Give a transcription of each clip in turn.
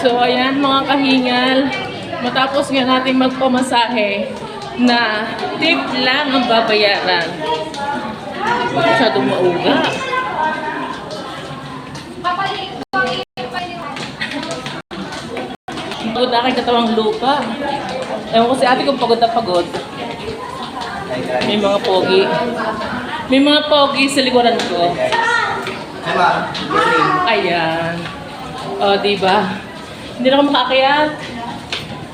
So, ayan mga kahingal. Matapos nga natin magpamasahe na tip lang ang babayaran. Masyadong mauga. Pagod na aking katawang lupa. Ewan ko si ate kung pagod na pagod. May mga pogi. May mga pogi sa likuran ko. Morning. Ayan. O, di ba? Hindi na ako makakayat.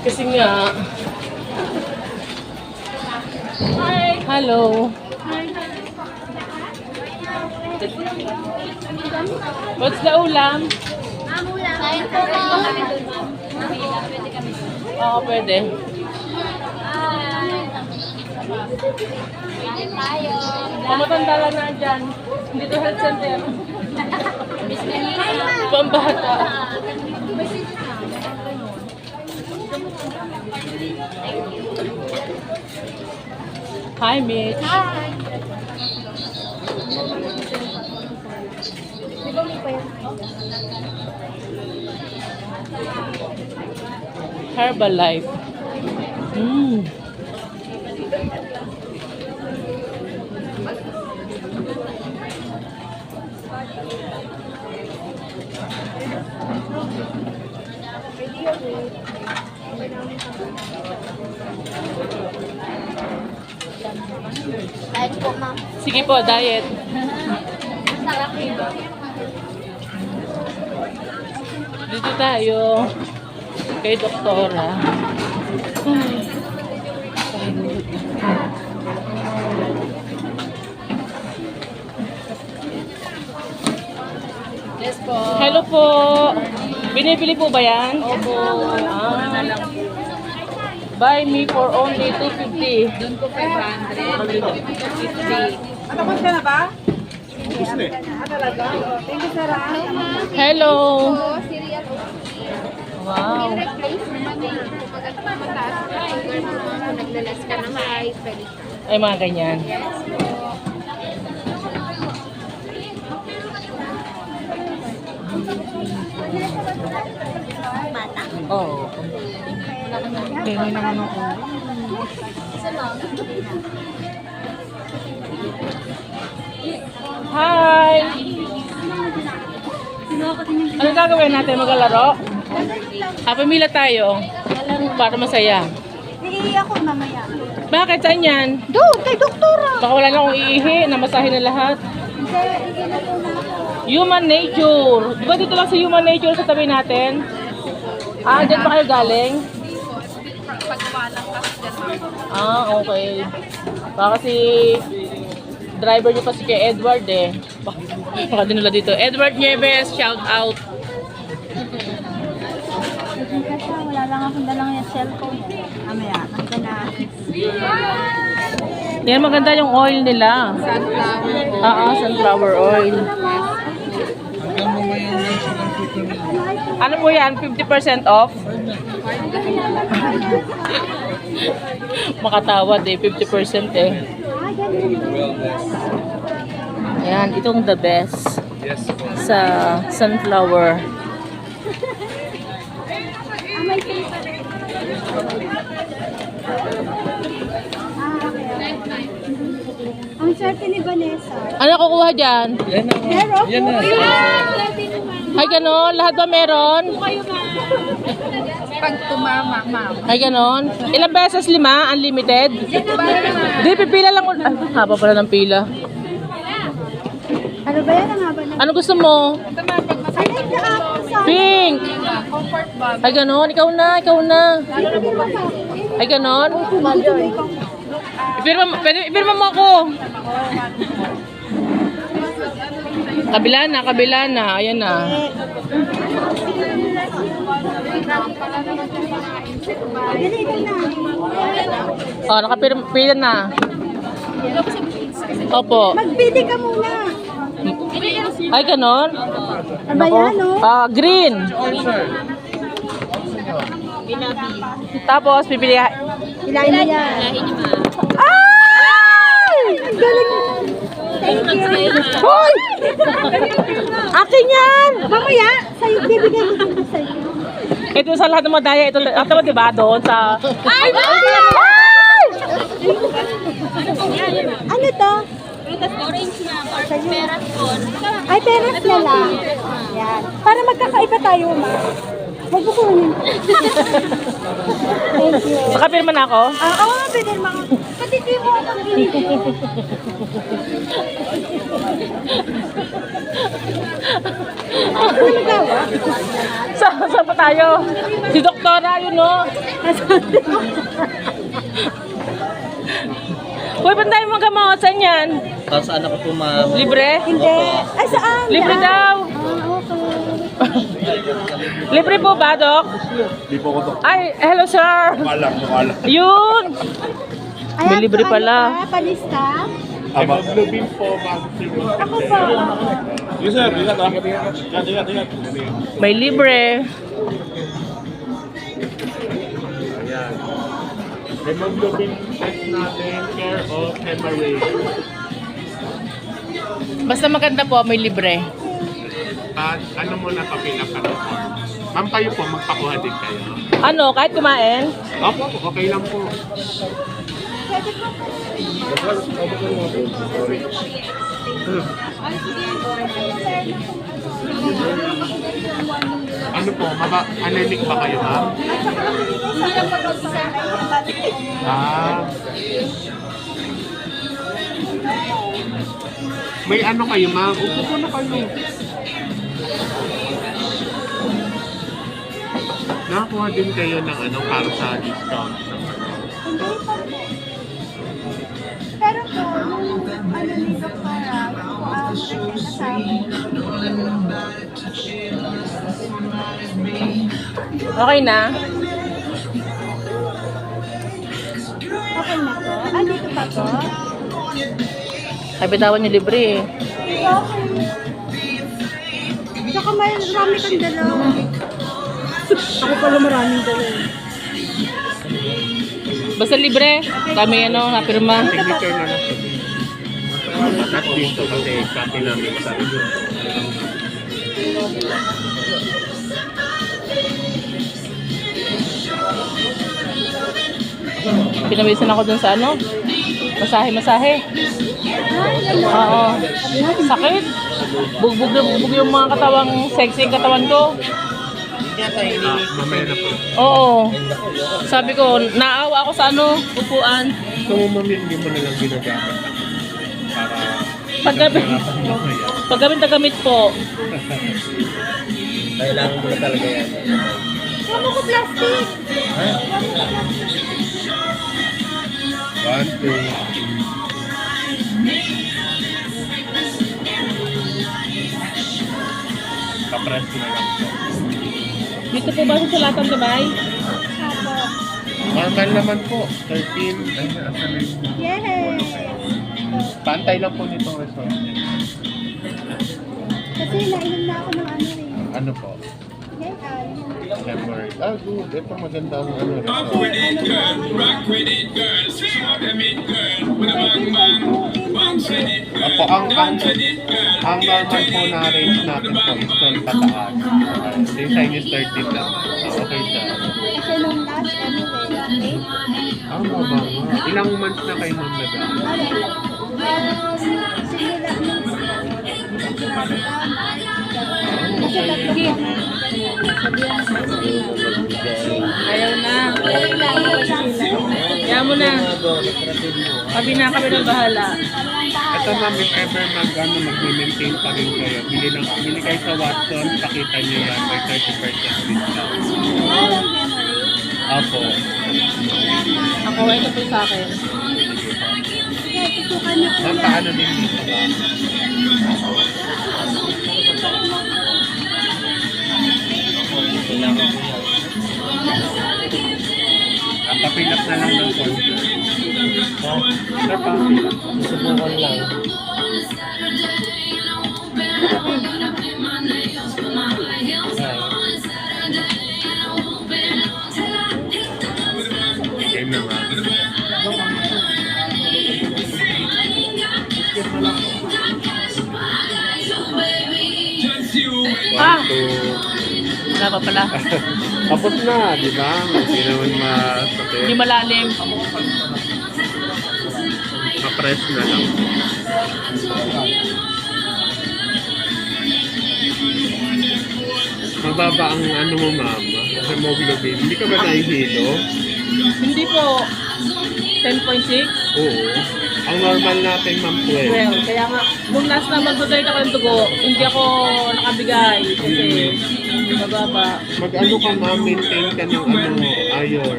Kasi nga... Hi! Hello! What's the ulam? Kain po ma'am. Oo, pwede. Kain tayo. Pamatanda lang na dyan. Dito health center. Pambata. Hi, Mitch. Herbalife. Mm. Kain po ma'am. Sige po, diet. Sarap Dito tayo. Kay doktora. Yes po. Hello po. Binibili po ba yan? Opo. Ah. Buy me for only 250. Doon po 500. 50. Tapos ka na ba? Hello. Wow. Eh. Na kung naglalas ka ng high, pwede ka. Ay, mga ganyan. Yes. Bata. Oo. Tingin naman ako. Hi! Anong gagawin natin? Maglalaro? Ah, pamila tayo. Para masaya. Hindi ako mamaya. Bakit? Saan yan? Doon, kay doktora. Baka wala na akong iihi. Namasahe na lahat. Hindi, hindi na po na ako. Human nature. Di ba dito lang sa human nature sa tabi natin? Ah, dyan pa kayo galing? Ah, okay. Baka si driver niyo pa si kay Edward eh. Baka baka dinala dito. Edward Nieves, shout out. Kasi wala lang akong dalang yung cellphone. Mamaya, hanggang na. Yan maganda yung oil nila. Sunflower. Ah, ah, sunflower oil. Ano po yan? 50% off? Makatawad eh, 50% eh. Ayan, itong the best sa sunflower. Ang swerte ni Vanessa. Ano kukuha dyan? Pero, yan na. Ay, ganon? Lahat ba meron? Pag tumama, ma'am. Ay, ganon? Ilang beses? Lima? Unlimited? Di, pipila lang. Ah, haba pala ng pila. Ano ba yan ang haba na? Ano gusto mo? Sa Pink! Ay, ganon? Ikaw na, ikaw na. Ay, ganon? Ipirma, pwede, ipirma mo ako. Kabila na, kabila na. Ayan na. Oh, nakapila na. Opo. Magpili ka muna. Ay, ganon? Ano ba yan, no? Ah, green. Tapos, pipili. Ilahin mo yan. Ay! Ang galing. Thank you. Hoy! Akin yan! Mamaya, sa'yo, bibigay ko dito sa'yo. Ito sa lahat ng mga daya, ito, ito ba doon sa... Ay! Ano to? Orange na, or peras po. Ay, peras na lang. Yan. Para magkakaiba tayo, ma. Huwag mo kunin. Thank you. Nakapirma na ako? Ah, oo, oh, pwede mga... Pati di mo ako video. Ano? Sa, saan pa tayo? Si Doktora, yun no? Uy, ba't tayo magkamot? Saan yan? Para saan ako po ma'am? Libre? Hindi. Ay, saan? Libre Yan. daw. Ah, okay. Libre po ba, Dok? Di po ko to. Ay, hello, sir. Alam mo, alam. Yun. Ayan, May libre ano pala. ka? Palista? Aba. Hemoglobin po, bago. Ako po. Yes sir, ingat ah. Ingat, ingat, ingat. May libre. Ayan. Hemoglobin test natin, care of hemorrhage. Basta maganda po, may libre. At ano muna pa-fill up ka ng form. Ma'am kayo po, magpakuha din kayo. Ano, kahit kumain? Opo, okay lang po. Ano po, maba, anemic ba kayo ma'am? Ah. May ano kayo ma'am? Upo po na kayo. Nakakuha din kayo ng ano para sa discount akin. Okay na? Okay na po. Ah, dito pa po? Ay, bitawan niyo libre eh. Okay. Tsaka may marami kang dalaw. Ako pala maraming dalaw. Basta libre. Kami ano, napirma. Signature na lang. At dito kasi copy namin sa Pinawisan ako dun sa ano. Masahe-masahe. Oo. Sakit. Bugbog na bugbog yung mga katawang sexy katawan ko. Mamaya na po. Oo. Sabi ko, naawa ako sa ano, upuan. Mo mami, hindi mo na lang ginagamit Paggamit, mamaya. paggamit na gamit po. Kailangan mo na talaga yan. Ano ko plastic? One, two. Kapress na lang po. Dito po ba sa Salatan Gabay? Normal naman po. 13. Ay, asan na yun? Yay! Pantay lang po nitong resort. Kasi nainom na ako ng ano eh. Ano po? Yan, ah. Ah, good. Ito maganda ang ano, Rock resort. with it, girl. Rock with it, girl. Show them it, girl. With a bang bang. Bounce with it, girl. Apo, ang, ang, ang normal po na range natin po is 12 pataas. Uh, yung sign is 13 lang. Ah, okay siya. Kasi nung last ano eh, okay? Ah, mababa nga. Ilang months na kayo nung tatlo Ayaw na. Ayaw mo na. Sabi na kami ng bahala. Ito ma'am, if ever mag, ano, mag-maintain pa rin kayo, bili, lang, bili kayo sa Watson, pakita nyo yan, may 30% discount. Apo. Ako, ito po sa akin. Ma'am, paano din dito? Ang papilap na lang ng form. Oh, sir, papilap. Subukan lang. Ah! Wala pa pala. Tapos na, di ba? Hindi naman masakit. Hindi malalim. Ma-press na lang. Mababa ang ano mo, mama. Hemoglobin. Hindi ka ba nahihilo? Hindi po. 10.6? Oo. Ang normal natin, ma'am, 12. Well, kaya nga, nung last na mag-donate ako ng dugo, hindi ako nakabigay kasi mababa. Mag-ano ka, ma'am, maintain ka ng ano, iron.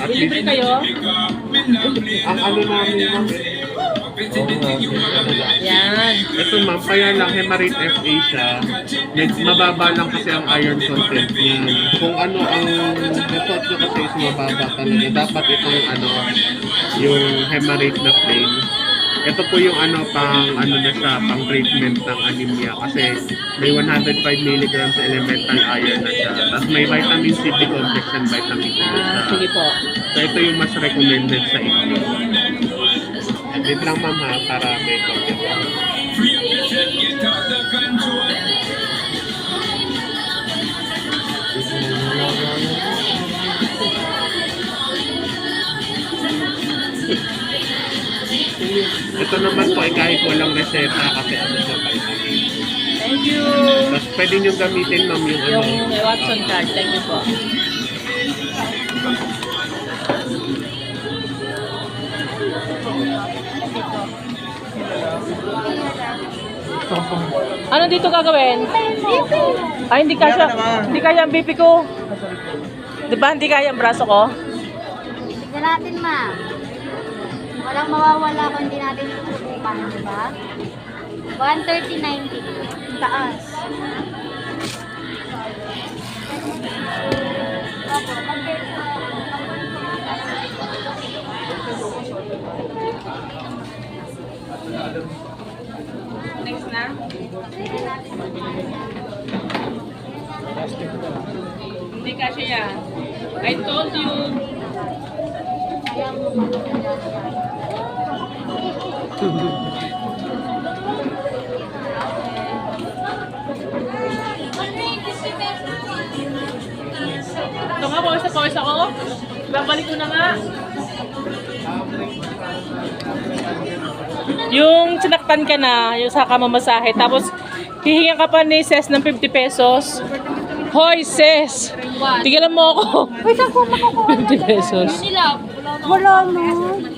At Libre kayo? ang ano namin, ma'am, Oo. Yan. Ito ma'am, kaya lang hemarate FA siya. Med mababa lang kasi ang iron content niya. Kung ano ang result nyo kasi is mababa talaga. Dapat itong ano, yung hemarate na plain. Ito po yung ano pang ano na siya, pang treatment ng anemia kasi may 105 mg elemental iron na siya. Tapos may vitamin C, B complex and vitamin E na siya. Sige po. So ito yung mas recommended sa inyo. Wait lang ma'am ha, para may content. Ito naman po ay kahit walang reseta kasi ano siya vitamin. Thank you. Tapos pwede nyo gamitin ma'am yung ano. Yung may Watson card. Thank you po. Ano dito gagawin? Ay, hindi kaya, hindi kaya ang BP ko. Di ba, hindi kaya ang braso ko? Tignan natin, ma. Walang mawawala kung hindi natin susubukan, di ba? 130.90. Taas. Next na? Hindi kasi yan. I told you. Ito nga, pawis na pawis ako. Babalik ko na nga. Yung sinaktan ka na, yung sa kamamasahe, tapos hihingan ka pa ni Ses ng 50 pesos. Hoy, Ses! Tigilan mo ako. Uy, saan ko makukuha? 50 pesos. Wala na.